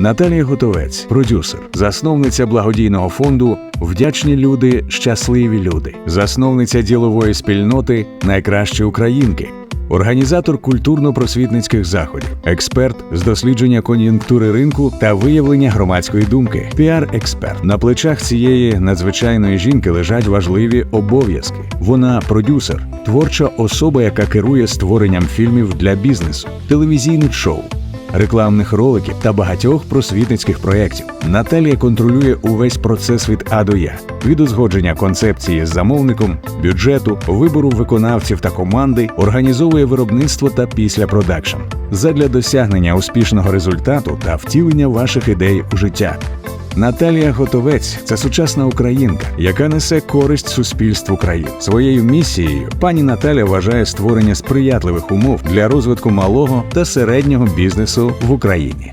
Наталія Готовець, продюсер, засновниця благодійного фонду Вдячні люди, щасливі люди, засновниця ділової спільноти Найкращі українки. Організатор культурно-просвітницьких заходів, експерт з дослідження кон'юнктури ринку та виявлення громадської думки, піар-експерт. На плечах цієї надзвичайної жінки лежать важливі обов'язки. Вона продюсер, творча особа, яка керує створенням фільмів для бізнесу, телевізійних шоу, рекламних роликів та багатьох просвітницьких проєктів. Наталія контролює увесь процес від А до Я від узгодження концепції з замовником, бюджету, вибору виконавців та команди, організовує виробництво та післяпродакшн задля досягнення успішного результату та втілення ваших ідей у життя. Наталія Готовець це сучасна українка, яка несе користь суспільству країн. Своєю місією пані Наталя вважає створення сприятливих умов для розвитку малого та середнього бізнесу в Україні.